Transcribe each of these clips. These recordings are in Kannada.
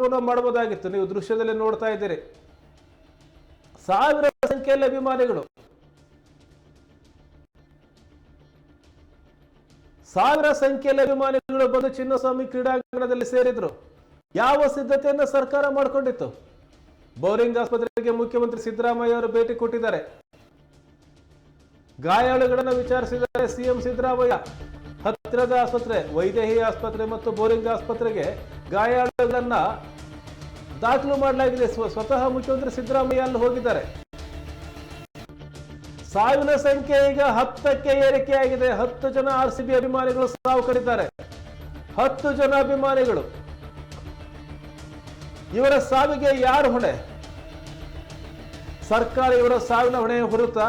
ಕಾರ್ಯಕ್ರಮವನ್ನು ಮಾಡಬಹುದಾಗಿತ್ತು. ನೀವು ದೃಶ್ಯದಲ್ಲಿ ನೋಡ್ತಾ ಇದ್ದೀರಿ. ಸಾವಿರ ಸಂಖ್ಯೆಯಲ್ಲಿ ಅಭಿಮಾನಿಗಳು. ಸಾವಿರ ಸಂಖ್ಯೆಯಲ್ಲಿ ಅಭಿಮಾನಿಗಳು ಬಂದು ಚಿನ್ನಸ್ವಾಮಿ ಕ್ರೀಡಾಂಗಣದಲ್ಲಿ ಸೇರಿದ್ರು. ಯಾವ ಸಿದ್ಧತೆಯನ್ನು ಸರ್ಕಾರ ಮಾಡಿಕೊಂಡಿತ್ತು? ಬೋರಿಂಗ್ ಆಸ್ಪತ್ರೆಗೆ ಮುಖ್ಯಮಂತ್ರಿ ಸಿದ್ದರಾಮಯ್ಯ ಅವರು ಭೇಟಿ ಕೊಟ್ಟಿದ್ದಾರೆ. ಗಾಯಾಳುಗಳನ್ನು ವಿಚಾರಿಸಿದ್ದಾರೆ ಸಿಎಂ ಸಿದ್ದರಾಮಯ್ಯ. ಹತ್ತಿರದ ಆಸ್ಪತ್ರೆ, ವೈದೇಹಿ ಆಸ್ಪತ್ರೆ ಮತ್ತು ಬೋರಿಂಗ್ ಆಸ್ಪತ್ರೆಗೆ ಗಾಯಾಳುಗಳನ್ನ ದಾಖಲು ಮಾಡಲಾಗಿದೆ. ಸ್ವತಃ ಮುಖ್ಯಮಂತ್ರಿ ಸಿದ್ದರಾಮಯ್ಯ ಅಲ್ಲಿ ಹೋಗಿದ್ದಾರೆ. ಸಾವಿನ ಸಂಖ್ಯೆ ಈಗ ಹತ್ತಕ್ಕೆ ಏರಿಕೆಯಾಗಿದೆ ಹತ್ತು ಜನ ಆರ್ ಸಿ ಬಿ ಅಭಿಮಾನಿಗಳು ಸಾವು ಕಡಿದ್ದಾರೆ ಹತ್ತು ಜನ ಅಭಿಮಾನಿಗಳು. ಇವರ ಸಾವಿಗೆ ಯಾರು ಹೊಣೆ? ಸರ್ಕಾರ ಇವರ ಸಾವಿನ ಹೊಣೆ ಹೊರುತ್ತಾ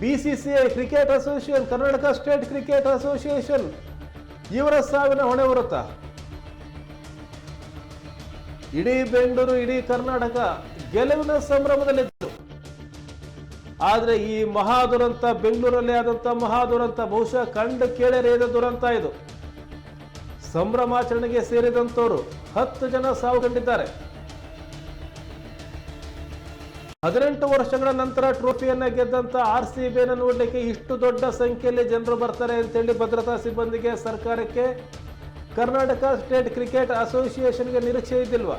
BCCI cricket association, Karnataka state cricket association ಇವರ ಸಾವಿನ ಹೊಣೆ ಹೊರುತ್ತಾ ಇಡೀ ಬೆಂಗಳೂರು, ಇಡೀ ಕರ್ನಾಟಕ ಗೆಲುವಿನ ಸಂಭ್ರಮದಲ್ಲಿದ್ದರು ಆದ್ರೆ ಈ ಮಹಾ ದುರಂತ ಬೆಂಗಳೂರಲ್ಲಿ ಆದಂತ ಮಹಾ ದುರಂತ ಬಹುಶಃ ಕಂಡು ಕೇಳರೇದ ದುರಂತ ಇದು. ಸಂಭ್ರಮಾಚರಣೆಗೆ ಸೇರಿದಂತವರು ಹತ್ತು ಜನ ಸಾವು ಕಂಡಿದ್ದಾರೆ ಹದಿನೆಂಟು ವರ್ಷಗಳ ನಂತರ ಟ್ರೋಫಿಯನ್ನ ಗೆದ್ದಂತ ಆರ್ ಸಿ ಬಿಯನ್ನು ನೋಡ್ಲಿಕ್ಕೆ ಇಷ್ಟು ದೊಡ್ಡ ಸಂಖ್ಯೆಯಲ್ಲಿ ಜನರು ಬರ್ತಾರೆ ಅಂತೇಳಿ ಭದ್ರತಾ ಸಿಬ್ಬಂದಿಗೆ ಸರ್ಕಾರಕ್ಕೆ ಕರ್ನಾಟಕ ಸ್ಟೇಟ್ ಕ್ರಿಕೆಟ್ ಅಸೋಸಿಯೇಷನ್ಗೆ ನಿರೀಕ್ಷೆ ಇದ್ದಿಲ್ವಾ?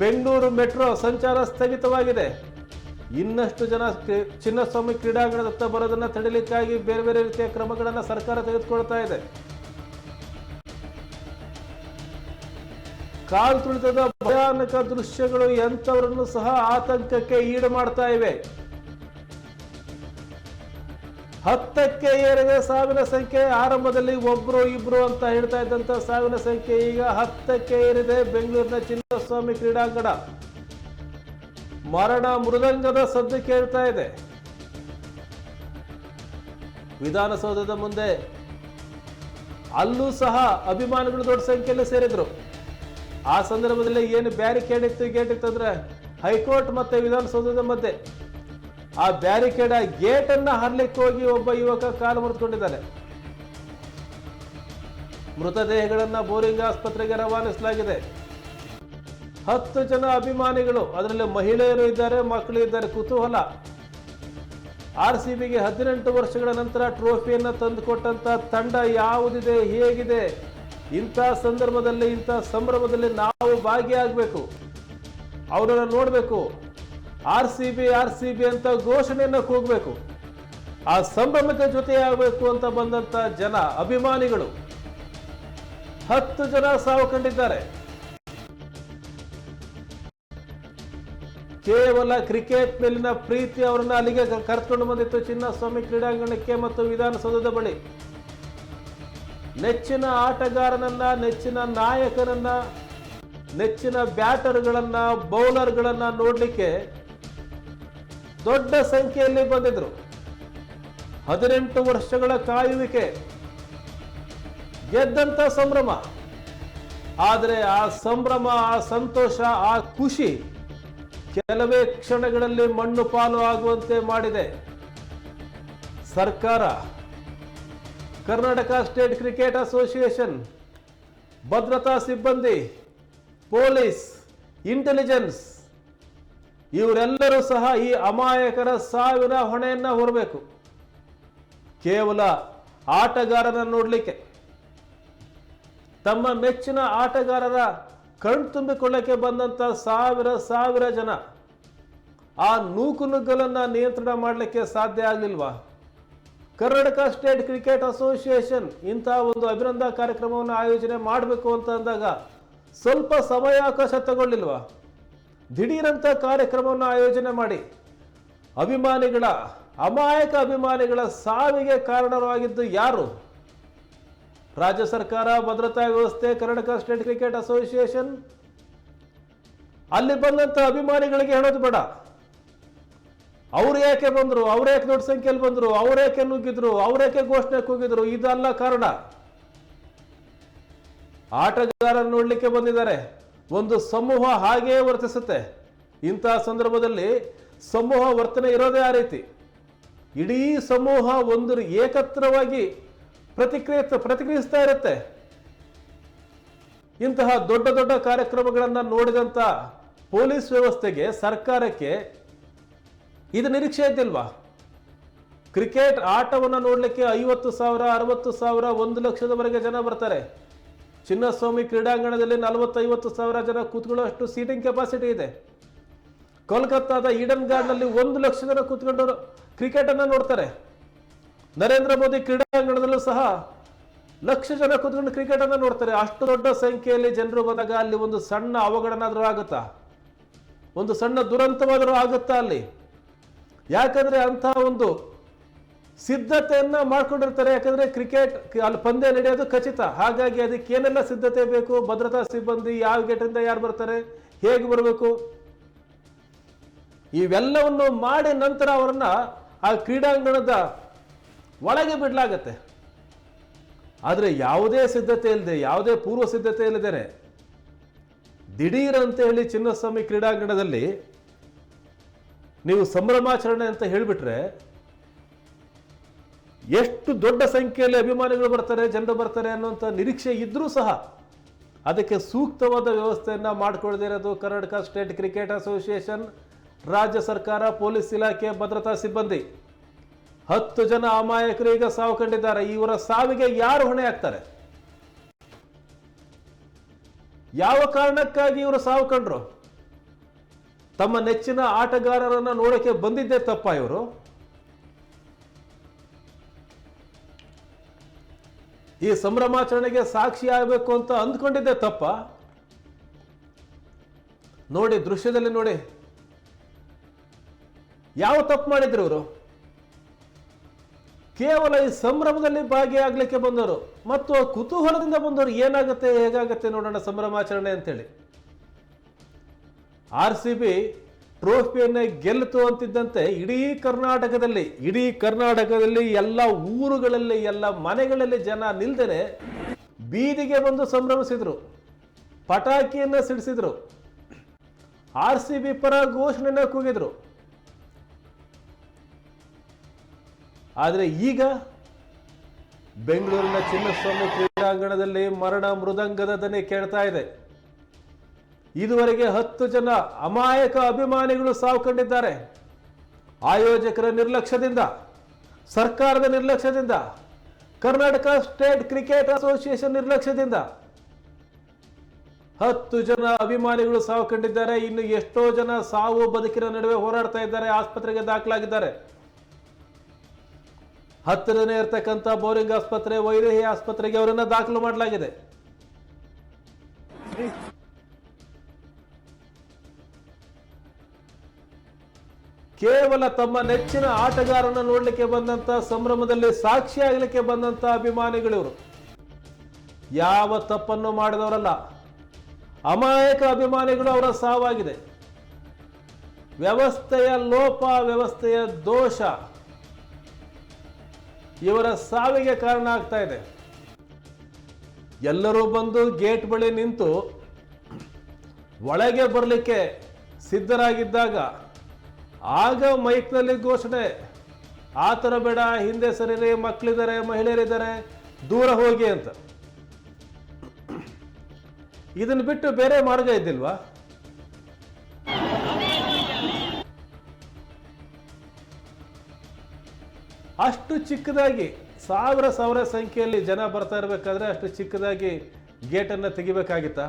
ಬೆಂಗಳೂರು ಮೆಟ್ರೋ ಸಂಚಾರ ಸ್ಥಗಿತವಾಗಿದೆ. ಇನ್ನಷ್ಟು ಜನ ಚಿನ್ನಸ್ವಾಮಿ ಕ್ರೀಡಾಂಗಣದತ್ತ ಬರೋದನ್ನ ತಡೆಯಲಿಕ್ಕಾಗಿ ಬೇರೆ ಬೇರೆ ರೀತಿಯ ಕ್ರಮಗಳನ್ನು ಸರ್ಕಾರ ತೆಗೆದುಕೊಳ್ತಾ ಇದೆ. ಕಾಲ್ ತುಳಿತದ ಭಯಾನಕ ದೃಶ್ಯಗಳು ಎಂಥವರನ್ನು ಸಹ ಆತಂಕಕ್ಕೆ ಈಡು ಮಾಡ್ತಾ ಇವೆ. ಹತ್ತಕ್ಕೆ ಏರಿದೆ ಸಾವಿನ ಸಂಖ್ಯೆ ಆರಂಭದಲ್ಲಿ ಒಬ್ರು ಇಬ್ರು ಅಂತ ಹೇಳ್ತಾ ಇದ್ದಂತ ಸಾವಿನ ಸಂಖ್ಯೆ ಈಗ ಹತ್ತಕ್ಕೆ ಏರಿದೆ ಬೆಂಗಳೂರಿನ ಚಿನ್ನಸ್ವಾಮಿ ಕ್ರೀಡಾಂಗಣ. ಮರಣ ಮೃದಂಗದ ಸದ್ದು ಕೇಳ್ತಾ ಇದೆ. ವಿಧಾನಸೌಧದ ಮುಂದೆ ಅಲ್ಲೂ ಸಹ ಅಭಿಮಾನಿಗಳು ದೊಡ್ಡ ಸಂಖ್ಯೆಯಲ್ಲಿ ಸೇರಿದ್ರು. ಆ ಸಂದರ್ಭದಲ್ಲಿ ಏನು ಬ್ಯಾರಿಕೇಡ್ ಇತ್ತು ಗೇಟ್ ಇತ್ತು ಅಂದ್ರೆ ಹೈಕೋರ್ಟ್ ಮತ್ತೆ ವಿಧಾನಸೌಧದ ಮಧ್ಯೆ. ಆ ಬ್ಯಾರಿಕೇಡ್ ಆ ಗೇಟ್ ಅನ್ನ ಹರ್ಲಿಕ್ಕೆ ಹೋಗಿ ಒಬ್ಬ ಯುವಕ ಕಾಲು ಮುರಿದುಕೊಂಡಿದ್ದಾನೆ. ಮೃತದೇಹಗಳನ್ನ ಬೋರಿಂಗ್ ಆಸ್ಪತ್ರೆಗೆ ರವಾನಿಸಲಾಗಿದೆ. ಹತ್ತು ಜನ ಅಭಿಮಾನಿಗಳು, ಅದರಲ್ಲಿ ಮಹಿಳೆಯರು ಇದ್ದಾರೆ, ಮಕ್ಕಳು ಇದ್ದಾರೆ, ಕುತೂಹಲ. ಆರ್ ಸಿ ಬಿಗೆ ಹದಿನೆಂಟು ವರ್ಷಗಳ ನಂತರ ಟ್ರೋಫಿಯನ್ನು ತಂದುಕೊಟ್ಟಂತ ತಂಡ ಯಾವುದಿದೆ, ಹೇಗಿದೆ? ಇಂಥ ಸಂದರ್ಭದಲ್ಲಿ, ಇಂಥ ಸಂಭ್ರಮದಲ್ಲಿ ನಾವು ಭಾಗಿಯಾಗಬೇಕು. ಅವರನ್ನು ನೋಡಬೇಕು. R C B R C B ಅಂತ ಘೋಷಣೆಯನ್ನ ಕೂಗಬೇಕು. ಆ ಸಂಭ್ರಮಕ್ಕೆ ಜೊತೆಯಾಗಬೇಕು ಅಂತ ಬಂದಂತ ಜನ ಅಭಿಮಾನಿಗಳು. ಹತ್ತು ಜನ ಸಾವು ಕಂಡಿದ್ದಾರೆ ಕೇವಲ ಕ್ರಿಕೆಟ್ ಮೇಲಿನ ಪ್ರೀತಿ ಅವರನ್ನ ಅಲ್ಲಿಗೆ ಕರ್ಕೊಂಡು ಬಂದಿತ್ತು ಚಿನ್ನಸ್ವಾಮಿ ಕ್ರೀಡಾಂಗಣಕ್ಕೆ ಮತ್ತು ವಿಧಾನಸೌಧದ ಬಳಿ. ನೆಚ್ಚಿನ ಆಟಗಾರನನ್ನ, ನೆಚ್ಚಿನ ನಾಯಕನನ್ನ, ನೆಚ್ಚಿನ ಬ್ಯಾಟರ್ಗಳನ್ನ, ಬೌಲರ್ಗಳನ್ನ ನೋಡ್ಲಿಕ್ಕೆ ದೊಡ್ಡ ಸಂಖ್ಯೆಯಲ್ಲಿ ಬಂದಿದ್ರು. ಹದಿನೆಂಟು ವರ್ಷಗಳ ಕಾಯುವಿಕೆ, ಗೆದ್ದಂತ ಸಂಭ್ರಮ. ಆದರೆ ಆ ಸಂಭ್ರಮ, ಆ ಸಂತೋಷ, ಆ ಖುಷಿ ಕೆಲವೇ ಕ್ಷಣಗಳಲ್ಲಿ ಮಣ್ಣು ಪಾಲು ಆಗುವಂತೆ ಮಾಡಿದೆ. ಸರ್ಕಾರ, ಕರ್ನಾಟಕ ಸ್ಟೇಟ್ ಕ್ರಿಕೆಟ್ ಅಸೋಸಿಯೇಷನ್, ಭದ್ರತಾ ಸಿಬ್ಬಂದಿ, ಪೊಲೀಸ್, ಇಂಟೆಲಿಜೆನ್ಸ್ ಇವರೆಲ್ಲರೂ ಸಹ ಈ ಅಮಾಯಕರ ಸಾವಿನ ಹೊಣೆಯನ್ನ ಹೊರಬೇಕು. ಕೇವಲ ಆಟಗಾರನ ನೋಡಲಿಕ್ಕೆ. ತಮ್ಮ ಮೆಚ್ಚಿನ ಆಟಗಾರರ ಕಣ್ತುಂಬಿಕೊಳ್ಳಕ್ಕೆ ಬಂದಂತ ಸಾವಿರ ಸಾವಿರ ಜನ ಆ ನೂಕು ನುಗ್ಗಲನ್ನ ನಿಯಂತ್ರಣ ಮಾಡಲಿಕ್ಕೆ ಸಾಧ್ಯ ಆಗಲಿಲ್ವಾ? ಕರ್ನಾಟಕ ಸ್ಟೇಟ್ ಕ್ರಿಕೆಟ್ ಅಸೋಸಿಯೇಷನ್ ಇಂತಹ ಒಂದು ಅಭಿನಂದನಾ ಕಾರ್ಯಕ್ರಮವನ್ನು ಆಯೋಜನೆ ಮಾಡಬೇಕು ಅಂತ ಅಂದಾಗ ಸ್ವಲ್ಪ ಸಮಯಾವಕಾಶ ತಗೊಳ್ಳಿಲ್ವಾ? ದಿಢೀರಂತ ಕಾರ್ಯಕ್ರಮವನ್ನು ಆಯೋಜನೆ ಮಾಡಿ ಅಭಿಮಾನಿಗಳ, ಅಮಾಯಕ ಅಭಿಮಾನಿಗಳ ಸಾವಿಗೆ ಕಾರಣವಾಗಿದ್ದು ಯಾರು? ರಾಜ್ಯ ಸರ್ಕಾರ, ಭದ್ರತಾ ವ್ಯವಸ್ಥೆ, ಕರ್ನಾಟಕ ಸ್ಟೇಟ್ ಕ್ರಿಕೆಟ್ ಅಸೋಸಿಯೇಷನ್? ಅಲ್ಲಿ ಬಂದಂತ ಅಭಿಮಾನಿಗಳಿಗೆ ಹೇಳೋದು ಬೇಡ. ಅವ್ರು ಯಾಕೆ ಬಂದರು? ಅವ್ರು ಯಾಕೆ ದೊಡ್ಡ ಸಂಖ್ಯೆಯಲ್ಲಿ ಬಂದರು? ಅವ್ರು ಯಾಕೆ ನುಗ್ಗಿದ್ರು? ಅವ್ರು ಯಾಕೆ ಘೋಷಣೆ ಕೂಗಿದ್ರು? ಇದಲ್ಲ ಕಾರಣ. ಆಟಗಾರರು ನೋಡ್ಲಿಕ್ಕೆ ಬಂದಿದ್ದಾರೆ. ಒಂದು ಸಮೂಹ ಹಾಗೇ ವರ್ತಿಸುತ್ತೆ. ಇಂತಹ ಸಂದರ್ಭದಲ್ಲಿ ಸಮೂಹ ವರ್ತನೆ ಇರೋದೇ ಆ ರೀತಿ. ಇಡೀ ಸಮೂಹ ಒಂದು ಏಕತ್ರವಾಗಿ ಪ್ರತಿಕ್ರಿಯೆ ಪ್ರತಿಕ್ರಿಯಿಸ್ತಾ ಇರುತ್ತೆ. ಇಂತಹ ದೊಡ್ಡ ದೊಡ್ಡ ಕಾರ್ಯಕ್ರಮಗಳನ್ನು ನೋಡಿದಂಥ ಪೊಲೀಸ್ ವ್ಯವಸ್ಥೆಗೆ, ಸರ್ಕಾರಕ್ಕೆ ಇದು ನಿರೀಕ್ಷೆ ಇದ್ದಿಲ್ವಾ? ಕ್ರಿಕೆಟ್ ಆಟವನ್ನು ನೋಡಲಿಕ್ಕೆ ಐವತ್ತು ಸಾವಿರ, ಅರವತ್ತು ಸಾವಿರ, ಒಂದು ಲಕ್ಷದವರೆಗೆ ಜನ ಬರ್ತಾರೆ. ಚಿನ್ನಸ್ವಾಮಿ ಕ್ರೀಡಾಂಗಣದಲ್ಲಿ ನಲವತ್ತೈವತ್ತು ಸಾವಿರ ಜನ ಕೂತ್ಕೊಳ್ಳೋಷ್ಟು ಸೀಟಿಂಗ್ ಕೆಪಾಸಿಟಿ ಇದೆ. ಕೋಲ್ಕತ್ತಾದ ಈಡನ್ ಗಾರ್ಡ್ನಲ್ಲಿ ಒಂದು ಲಕ್ಷ ಜನ ಕೂತ್ಕೊಂಡು ಕ್ರಿಕೆಟನ್ನು ನೋಡ್ತಾರೆ. ನರೇಂದ್ರ ಮೋದಿ ಕ್ರೀಡಾಂಗಣದಲ್ಲೂ ಸಹ ಲಕ್ಷ ಜನ ಕೂತ್ಕೊಂಡು ಕ್ರಿಕೆಟನ್ನು ನೋಡ್ತಾರೆ. ಅಷ್ಟು ದೊಡ್ಡ ಸಂಖ್ಯೆಯಲ್ಲಿ ಜನರು ಬಂದಾಗ ಅಲ್ಲಿ ಒಂದು ಸಣ್ಣ ಅವಘಡನಾದರೂ ಆಗುತ್ತಾ? ಒಂದು ಸಣ್ಣ ದುರಂತವಾದರೂ ಆಗುತ್ತಾ ಅಲ್ಲಿ? ಯಾಕಂದ್ರೆ ಅಂತಹ ಒಂದು ಸಿದ್ಧತೆಯನ್ನ ಮಾಡ್ಕೊಂಡಿರ್ತಾರೆ. ಯಾಕಂದ್ರೆ ಕ್ರಿಕೆಟ್ ಅಲ್ಲಿ ಪಂದ್ಯ ನಡೆಯೋದು ಖಚಿತ. ಹಾಗಾಗಿ ಅದಕ್ಕೆ ಏನೆಲ್ಲ ಸಿದ್ಧತೆ ಬೇಕು? ಭದ್ರತಾ ಸಿಬ್ಬಂದಿ, ಯಾವ ಗೇಟಿಂದ ಯಾರು ಬರ್ತಾರೆ? ಹೇಗೆ ಬರಬೇಕು? ಇವೆಲ್ಲವನ್ನು ಮಾಡಿ ನಂತರ ಅವರನ್ನ ಆ ಕ್ರೀಡಾಂಗಣದ ಒಳಗೆ ಬಿಡಲಾಗತ್ತೆ. ಆದರೆ ಯಾವುದೇ ಸಿದ್ಧತೆ ಇಲ್ಲದೆ ಯಾವುದೇ ಪೂರ್ವ ಸಿದ್ಧತೆ ಇಲ್ಲದೇನೆ ದಿಢೀರ್ ಅಂತ ಹೇಳಿ ಚಿನ್ನಸ್ವಾಮಿ ಕ್ರೀಡಾಂಗಣದಲ್ಲಿ ನೀವು ಸಂಭ್ರಮಾಚರಣೆ ಅಂತ ಹೇಳಿಬಿಟ್ರೆ ಎಷ್ಟು ದೊಡ್ಡ ಸಂಖ್ಯೆಯಲ್ಲಿ ಅಭಿಮಾನಿಗಳು ಬರ್ತಾರೆ, ಜನರು ಬರ್ತಾರೆ ಅನ್ನುವಂಥ ನಿರೀಕ್ಷೆ ಇದ್ರೂ ಸಹ ಅದಕ್ಕೆ ಸೂಕ್ತವಾದ ವ್ಯವಸ್ಥೆಯನ್ನು ಮಾಡಿಕೊಳ್ಳದೇ ಇರೋದು ಕರ್ನಾಟಕ ಸ್ಟೇಟ್ ಕ್ರಿಕೆಟ್ ಅಸೋಸಿಯೇಷನ್, ರಾಜ್ಯ ಸರ್ಕಾರ, ಪೊಲೀಸ್ ಇಲಾಖೆ ಭದ್ರತಾ ಸಿಬ್ಬಂದಿ. ಹತ್ತು ಜನ ಅಮಾಯಕರು ಈಗ ಸಾವು ಕಂಡಿದ್ದಾರೆ ಇವರ ಸಾವಿಗೆ ಯಾರು ಹೊಣೆ ಆಗ್ತಾರೆ? ಯಾವ ಕಾರಣಕ್ಕಾಗಿ ಇವರು ಸಾವು ಕಂಡ್ರು ತಮ್ಮ ನೆಚ್ಚಿನ ಆಟಗಾರರನ್ನು ನೋಡಕ್ಕೆ ಬಂದಿದ್ದೇ ತಪ್ಪ ಇವರು. ಈ ಸಂಭ್ರಮಾಚರಣೆಗೆ ಸಾಕ್ಷಿ ಆಗಬೇಕು ಅಂತ ಅಂದ್ಕೊಂಡಿದ್ದೆ ತಪ್ಪ. ನೋಡಿ, ದೃಶ್ಯದಲ್ಲಿ ನೋಡಿ. ಯಾವ ತಪ್ಪು ಮಾಡಿದ್ರು ಇವರು? ಕೇವಲ ಈ ಸಂಭ್ರಮದಲ್ಲಿ ಭಾಗಿಯಾಗಲಿಕ್ಕೆ ಬಂದವರು ಮತ್ತು ಕುತೂಹಲದಿಂದ ಬಂದವರು ಏನಾಗುತ್ತೆ, ಹೇಗಾಗುತ್ತೆ ನೋಡೋಣ ಸಂಭ್ರಮಾಚರಣೆ ಅಂತೇಳಿ. ಆರ್ ಸಿ ಬಿ ಟ್ರೋಫಿಯನ್ನೇ ಗೆಲ್ಲಿತು ಅಂತಿದ್ದಂತೆ ಇಡೀ ಕರ್ನಾಟಕದಲ್ಲಿ ಇಡೀ ಕರ್ನಾಟಕದಲ್ಲಿ ಎಲ್ಲ ಊರುಗಳಲ್ಲಿ, ಎಲ್ಲ ಮನೆಗಳಲ್ಲಿ ಜನ ನಿಲ್ದೇನೆ ಬೀದಿಗೆ ಬಂದು ಸಂಭ್ರಮಿಸಿದರು, ಪಟಾಕಿಯನ್ನ ಸಿಡಿಸಿದ್ರು, ಆರ್ ಸಿ ಬಿ ಪರ ಘೋಷಣೆಯನ್ನು ಕೂಗಿದ್ರು. ಆದರೆ ಈಗ ಬೆಂಗಳೂರಿನ ಚಿನ್ನಸ್ವಾಮಿ ಕ್ರೀಡಾಂಗಣದಲ್ಲಿ ಮರಣ ಮೃದಂಗದ ದನಿ ಕೇಳ್ತಾ ಇದೆ. ಇದುವರೆಗೆ ಹತ್ತು ಜನ ಅಮಾಯಕ ಅಭಿಮಾನಿಗಳು ಸಾವು ಕಂಡಿದ್ದಾರೆ ಆಯೋಜಕರ ನಿರ್ಲಕ್ಷ್ಯದಿಂದ, ಸರ್ಕಾರದ ನಿರ್ಲಕ್ಷ್ಯದಿಂದ, ಕರ್ನಾಟಕ ಸ್ಟೇಟ್ ಕ್ರಿಕೆಟ್ ಅಸೋಸಿಯೇಷನ್ ನಿರ್ಲಕ್ಷ್ಯದಿಂದ ಹತ್ತು ಜನ ಅಭಿಮಾನಿಗಳು ಸಾವು ಕಂಡಿದ್ದಾರೆ ಇನ್ನು ಎಷ್ಟೋ ಜನ ಸಾವು ಬದುಕಿನ ನಡುವೆ ಹೋರಾಡ್ತಾ ಇದ್ದಾರೆ, ಆಸ್ಪತ್ರೆಗೆ ದಾಖಲಾಗಿದ್ದಾರೆ. ಹತ್ತಿರನೇ ಇರತಕ್ಕಂಥ ಬೋರಿಂಗ್ ಆಸ್ಪತ್ರೆ, ವೈರಹಿ ಆಸ್ಪತ್ರೆಗೆ ಅವರನ್ನು ದಾಖಲು ಮಾಡಲಾಗಿದೆ. ಕೇವಲ ತಮ್ಮ ನೆಚ್ಚಿನ ಆಟಗಾರನ ನೋಡಲಿಕ್ಕೆ ಬಂದಂತ, ಸಂಭ್ರಮದಲ್ಲಿ ಸಾಕ್ಷಿಯಾಗಲಿಕ್ಕೆ ಬಂದಂತ ಅಭಿಮಾನಿಗಳಿವರು. ಯಾವ ತಪ್ಪನ್ನು ಮಾಡಿದವರಲ್ಲ. ಅಮಾಯಕ ಅಭಿಮಾನಿಗಳು ಅವರ ಸಾವಾಗಿದೆ. ವ್ಯವಸ್ಥೆಯ ಲೋಪ, ವ್ಯವಸ್ಥೆಯ ದೋಷ ಇವರ ಸಾವಿಗೆ ಕಾರಣ ಆಗ್ತಾ ಇದೆ. ಎಲ್ಲರೂ ಬಂದು ಗೇಟ್ ಬಳಿ ನಿಂತು ಒಳಗೆ ಬರಲಿಕ್ಕೆ ಸಿದ್ಧರಾಗಿದ್ದಾಗ ಆಗ ಮೈಕ್ನಲ್ಲಿ ಘೋಷಣೆ. ಆ ಥರ ಬೇಡ, ಹಿಂದೆ ಸರಿರಿ, ಮಕ್ಕಳಿದ್ದಾರೆ, ಮಹಿಳೆಯರಿದ್ದಾರೆ, ದೂರ ಹೋಗಿ ಅಂತ. ಇದನ್ನು ಬಿಟ್ಟು ಬೇರೆ ಮಾರ್ಗ ಇದ್ದಿಲ್ವಾ? ಅಷ್ಟು ಚಿಕ್ಕದಾಗಿ, ಸಾವಿರ ಸಾವಿರ ಸಂಖ್ಯೆಯಲ್ಲಿ ಜನ ಬರ್ತಾ ಇರಬೇಕಾದ್ರೆ ಅಷ್ಟು ಚಿಕ್ಕದಾಗಿ ಗೇಟನ್ನು ತೆಗಿಬೇಕಾಗಿತ್ತಾ?